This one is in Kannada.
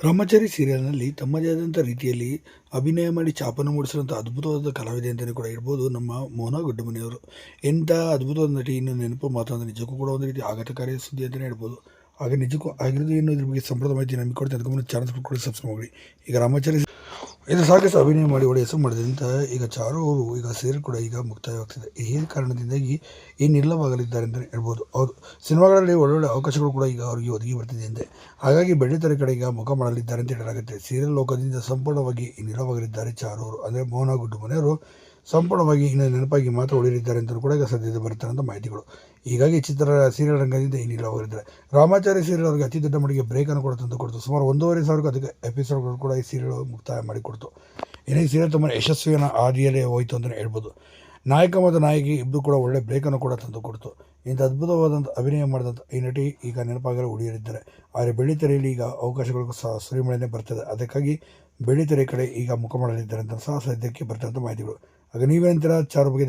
ಬ್ರಹ್ಮಚಾರಿ ಸೀರಿಯಲ್ನಲ್ಲಿ ತಮ್ಮದೇ ಆದಂಥ ರೀತಿಯಲ್ಲಿ ಅಭಿನಯ ಮಾಡಿ ಛಾಪನ್ನು ಮೂಡಿಸಿದಂಥ ಅದ್ಭುತವಾದ ಕಲಾವಿದೆ ಅಂತಲೇ ಕೂಡ ಇರ್ಬೋದು ನಮ್ಮ ಮೋಹನ ಗುಡ್ಡಮನಿಯವರು. ಎಂಥ ಅದ್ಭುತವಾದ ನಟಿ, ಇನ್ನು ನೆನಪು ಮಾತಾಡಿದ್ರೆ ನಿಜಕ್ಕೂ ಕೂಡ ಒಂದು ರೀತಿ ಆಘಾತಕಾರಿ ಸುದ್ದಿ ಅಂತಲೇ ಹೇಳ್ಬೋದು. ಹಾಗೆ ನಿಜಕ್ಕೂ ಆಗಿರೋದು ಏನು ಇದ್ರ ಬಗ್ಗೆ ಸಂಪ್ರದಾಯ ಮಾಹಿತಿ ನಮಗೆ ಕೊಡ್ತೀನಿ ಅದಕ್ಕೆ ಚಾನಲ್ ಕೊಡಿ ಸಬ್ಸ್ಕ್ರೈಬ್ ಮಾಡಿ. ಈಗ ರಾಮಾಚಾರಿ ಇದು ಸಾಕಷ್ಟು ಅಭಿನಯ ಮಾಡಿ ಒಳ್ಳೆಯ ಹೆಸರು ಮಾಡಿದ್ರಿಂದ ಈಗ ಚಾರು ಅವರು ಈಗ ಸೀರೆ ಕೂಡ ಈಗ ಮುಕ್ತಾಯವಾಗ್ತಿದೆ. ಈ ಕಾರಣದಿಂದಾಗಿ ಏನಿಲ್ಲವಾಗಲಿದ್ದಾರೆ ಅಂತಲೇ ಹೇಳ್ಬೋದು. ಹೌದು, ಸಿನಿಮಾಗಳಲ್ಲಿ ಒಳ್ಳೊಳ್ಳೆ ಅವಕಾಶಗಳು ಕೂಡ ಈಗ ಅವರಿಗೆ ಒದಗಿ ಬರ್ತಿದೆ ಅಂತೆ ಹಾಗಾಗಿ ಬೆಳ್ಳಿತರ ಕಡೆ ಈಗ ಮುಖ ಮಾಡಲಿದ್ದಾರೆ ಅಂತ ಹೇಳಲಾಗುತ್ತೆ. ಸೀರಿಯಲ್ ಲೋಕದಿಂದ ಸಂಪೂರ್ಣವಾಗಿ ನಿಲ್ಲವಾಗಲಿದ್ದಾರೆ ಚಾರು ಅವರು. ಅಂದರೆ ಮೋಹನ ಗುಡ್ಡು ಮನೆಯವರು ಸಂಪೂರ್ಣವಾಗಿ ಇನ್ನು ನೆನಪಾಗಿ ಮಾತ್ರ ಉಳಿಯಲಿದ್ದಾರೆ ಅಂತ ಕೂಡ ಈಗ ಸದ್ಯದ ಬರ್ತಾರೆ ಅಂತ ಮಾಹಿತಿಗಳು. ಹೀಗಾಗಿ ಚಿತ್ರ ಸೀರಿಯಲ್ ರಂಗದಿಂದ ಏನಿಲ್ಲ ಹೋಗಿದ್ದಾರೆ ರಾಮಾಚಾರಿ ಸೀರಿಯಲ್ ಅವರಿಗೆ ಅತಿ ದೊಡ್ಡ ಮಟ್ಟಿಗೆ ಬ್ರೇಕನ್ನು ಕೂಡ ತಂದು ಕೊಡ್ತು. ಸುಮಾರು ಒಂದೂವರೆ ಸಾವಿರಕ್ಕೂ ಅದಕ್ಕೆ ಎಪಿಸೋಡ್ಗಳು ಕೂಡ ಈ ಸೀರಿಯಲ್ ಮುಕ್ತಾಯ ಮಾಡಿಕೊಡ್ತು ಏನೇ ಈ ಸೀರಿಯಲ್ ತುಂಬ ಯಶಸ್ವಿನ ಹಾದಿಯಲ್ಲೇ ಹೋಯಿತು ಅಂತಲೇ ಹೇಳ್ಬೋದು. ನಾಯಕ ಮತ್ತು ನಾಯಕಿ ಇಬ್ಬರು ಕೂಡ ಒಳ್ಳೆ ಬ್ರೇಕನ್ನು ಕೂಡ ತಂದು ಕೊಡ್ತು. ಇಂಥ ಅದ್ಭುತವಾದಂಥ ಅಭಿನಯ ಮಾಡಿದಂಥ ಈ ನಟಿ ಈಗ ನೆನಪಾಗಲು ಉಳಿಯಲಿದ್ದಾರೆ. ಆದರೆ ಬೆಳ್ಳಿತೆರೆಯಲ್ಲಿ ಈಗ ಅವಕಾಶಗಳು ಸಹ ಸುರಿಮಳೆನೇ ಬರ್ತದೆ. ಅದಕ್ಕಾಗಿ ಬೆಳ್ಳಿತೆರೆ ಕಡೆ ಈಗ ಮುಖ ಮಾಡಲಿದ್ದಾರೆ ಅಂತ ಸಹ ಸದ್ಯಕ್ಕೆ ಬರ್ತಂಥ ಮಾಹಿತಿಗಳು. ಆಗ ನೀವೇನಂತೀರ ಚಾರು ಬಗ್ಗೆ